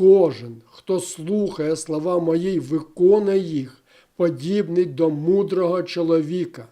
кожен, хто слухає слова мої, виконує їх, подібний до мудрого чоловіка,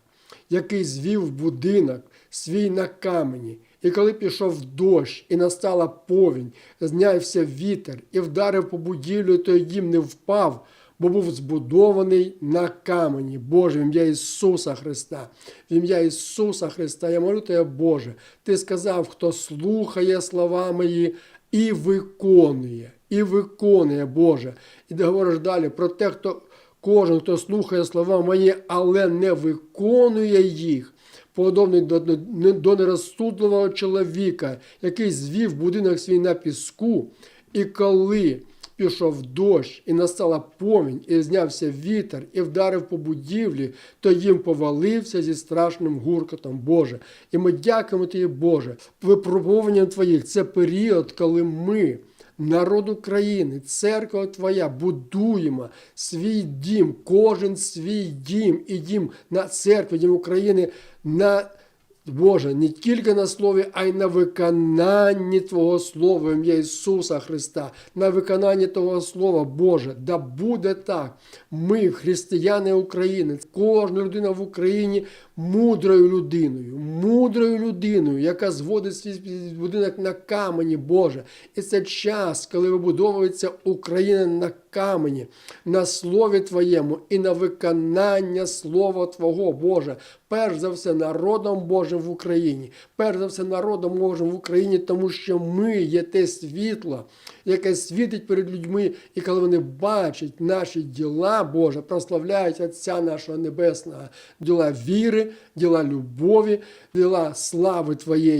який звів будинок свій на камені. І коли пішов дощ, і настала повінь, знявся вітер, і вдарив по будівлю, то дім не впав, бо був збудований на камені. Боже, в ім'я Ісуса Христа, в ім'я Ісуса Христа, я молю тебе, Боже, Ти сказав, хто слухає слова мої і виконує, і виконує, Боже. І ти говориш далі про те, хто кожен, хто слухає слова мої, але не виконує їх подобний до, до, нерозсудливого чоловіка, який звів будинок свій на піску, і коли пішов дощ, і настала помінь, і знявся вітер, і вдарив по будівлі, то їм повалився зі страшним гуркотом, Боже. І ми дякуємо Тобі, Боже, випробуванням Твоїх це період, коли ми. Народ України, церква Твоя, будуємо свій дім, кожен свій дім і дім на церкві, дім України на Боже, не тільки на слові, а й на виконанні Твого Слова, ім'я Ісуса Христа, на виконанні Того Слова, Боже, да буде так. Ми, християни України, кожна людина в Україні мудрою людиною, мудрою людиною, яка зводить свій будинок на камені, Боже. І це час, коли вибудовується Україна на камені, на слові Твоєму і на виконання Слова Твого, Боже. Перш за все, народом Божим в Україні, перш за все, народом Божим в Україні, тому що ми є те світло, яке світить перед людьми, і коли вони бачать наші діла, Боже, прославляють Отця нашого Небесного, діла віри, діла любові, діла слави Твоєї.